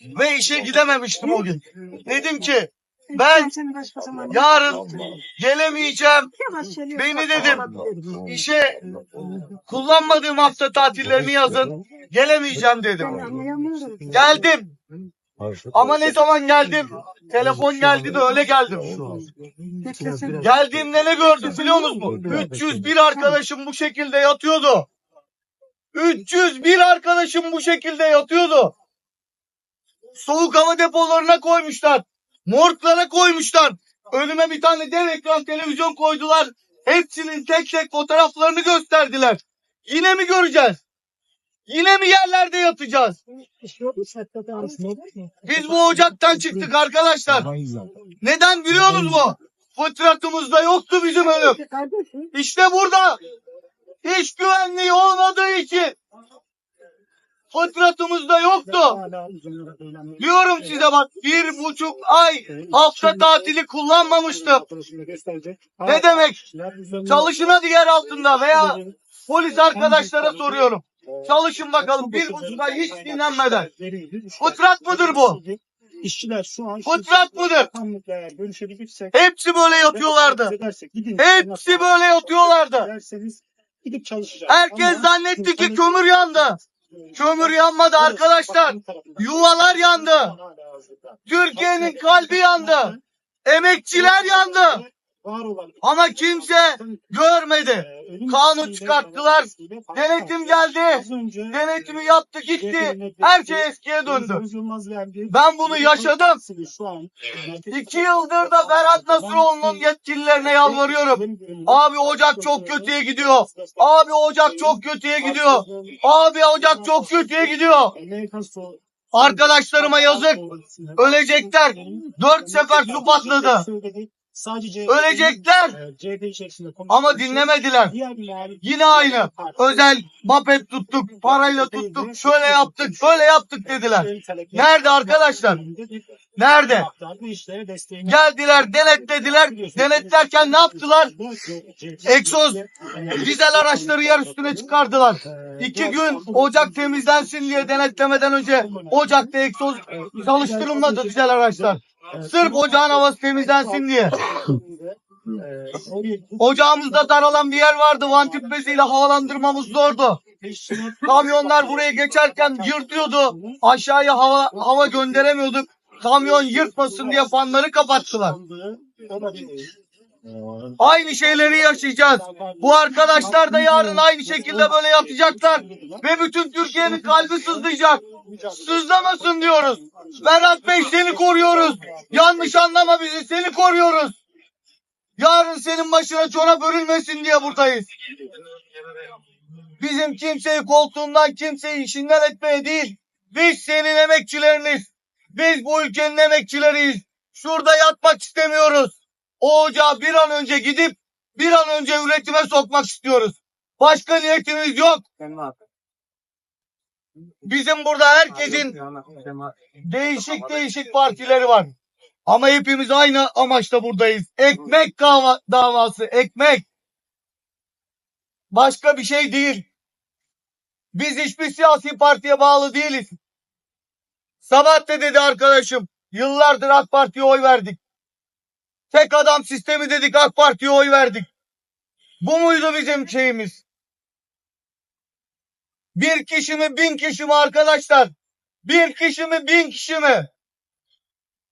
Ve işe gidememiştim o gün. Dedim ki ben yarın gelemeyeceğim. Beni dedim işe kullanmadığım hafta tatillerini yazın. Gelemeyeceğim dedim. Geldim. Ama ne zaman geldim? Telefon geldi de öyle geldim. Geldiğimde ne gördüm biliyor musunuz? 301 arkadaşım bu şekilde yatıyordu. 301 arkadaşım bu şekilde yatıyordu. Soğuk hava depolarına koymuşlar. Morglara koymuşlar. Önüme bir tane dev ekran televizyon koydular. Hepsinin tek tek fotoğraflarını gösterdiler. Yine mi göreceğiz? Yine mi yerlerde yatacağız? Biz bu ocaktan çıktık arkadaşlar. Neden biliyorsunuz mu? Fıtratımızda yoktu bizim ölüm. İşte burada iş güvenliği olmadığı için fıtratımızda yoktu. Diyorum size bak bir buçuk ay hafta tatili kullanmamıştım. Ne demek? Çalışın hadi yer altında veya polis arkadaşlara soruyorum. Çalışın bakalım bir buçuk ay hiç dinlenmeden. Fıtrat mıdır bu? İşçiler şu an Fıtrat mıdır? Hepsi böyle yatıyorlardı. Hepsi böyle yatıyorlardı. Herkes zannetti ki kömür yandı. Kömür yanmadı arkadaşlar. Yuvalar yandı. Türkiye'nin kalbi yandı. Emekçiler yandı. Var olan Ama kimse görmedi. Kanun çıkarttılar. Denetim geldi. Denetimi yaptı gitti. Her şey eskiye döndü. Ben bunu yaşadım. Şu an İki yıldır da Berat Nasıroğlu'nun yetkililerine yalvarıyorum. Abi ocak çok kötüye gidiyor. Abi ocak çok kötüye gidiyor. Abi ocak çok kötüye gidiyor. Arkadaşlarıma yazık. Ölecekler. Dört sefer su patladı. Sadece Ölecekler. CHP içerisinde Ama dinlemediler. Yine aynı. Özel mapet tuttuk, parayla tuttuk, şöyle yaptık, şöyle yaptık dediler. Nerede arkadaşlar? Nerede? Geldiler, denetlediler. Denetlerken ne yaptılar? Egzoz, dizel araçları yer üstüne çıkardılar. İki gün ocak temizlensin diye denetlemeden önce ocakta egzoz çalıştırılmadı dizel araçlar. Sırf ocağın havası temizlensin diye. Ocağımızda daralan bir yer vardı. Vantif beziyle havalandırmamız zordu. Kamyonlar buraya geçerken yırtıyordu. Aşağıya hava, hava gönderemiyorduk. Kamyon yırtmasın diye fanları kapattılar. Aynı şeyleri yaşayacağız. Bu arkadaşlar da yarın aynı şekilde böyle yapacaklar. Ve bütün Türkiye'nin kalbi sızlayacak. Sızlamasın diyoruz. Berat Bey seni koruyoruz. Yanlış anlama bizi seni koruyoruz. Yarın senin başına çorap örülmesin diye buradayız. Bizim kimseyi koltuğundan kimseyi işinden etmeye değil. Biz senin emekçileriniz. Biz bu ülkenin emekçileriyiz. Şurada yatmak istemiyoruz. O ocağa bir an önce gidip bir an önce üretime sokmak istiyoruz. Başka niyetimiz yok. Bizim burada herkesin değişik değişik partileri var. Ama hepimiz aynı amaçta buradayız. Ekmek dava- davası, ekmek. Başka bir şey değil. Biz hiçbir siyasi partiye bağlı değiliz. Sabah da dedi arkadaşım, yıllardır AK Parti'ye oy verdik. Tek adam sistemi dedik AK Parti'ye oy verdik. Bu muydu bizim şeyimiz? Bir kişi mi bin kişi mi arkadaşlar? Bir kişi mi bin kişi mi?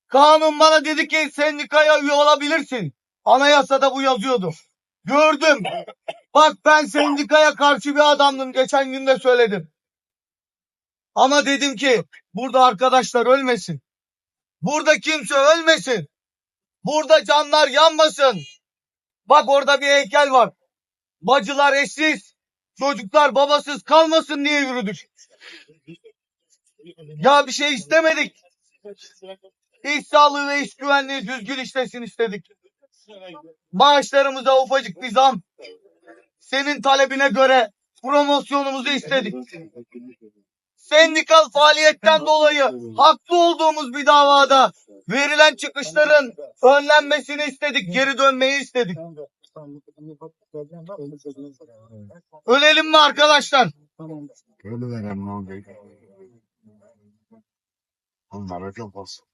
Kanun bana dedi ki sendikaya üye olabilirsin. Anayasada bu yazıyordu. Gördüm. Bak ben sendikaya karşı bir adamdım. Geçen gün de söyledim. Ama dedim ki burada arkadaşlar ölmesin. Burada kimse ölmesin. Burada canlar yanmasın. Bak orada bir heykel var. Bacılar eşsiz. Çocuklar babasız kalmasın diye yürüdük. Ya bir şey istemedik. İş sağlığı ve iş güvenliği düzgün işlesin istedik. Maaşlarımıza ufacık bir zam. Senin talebine göre promosyonumuzu istedik. Sendikal faaliyetten dolayı haklı olduğumuz bir davada verilen çıkışların önlenmesini istedik, geri dönmeyi istedik. Ölelim mi arkadaşlar? Onlar rakam fazla.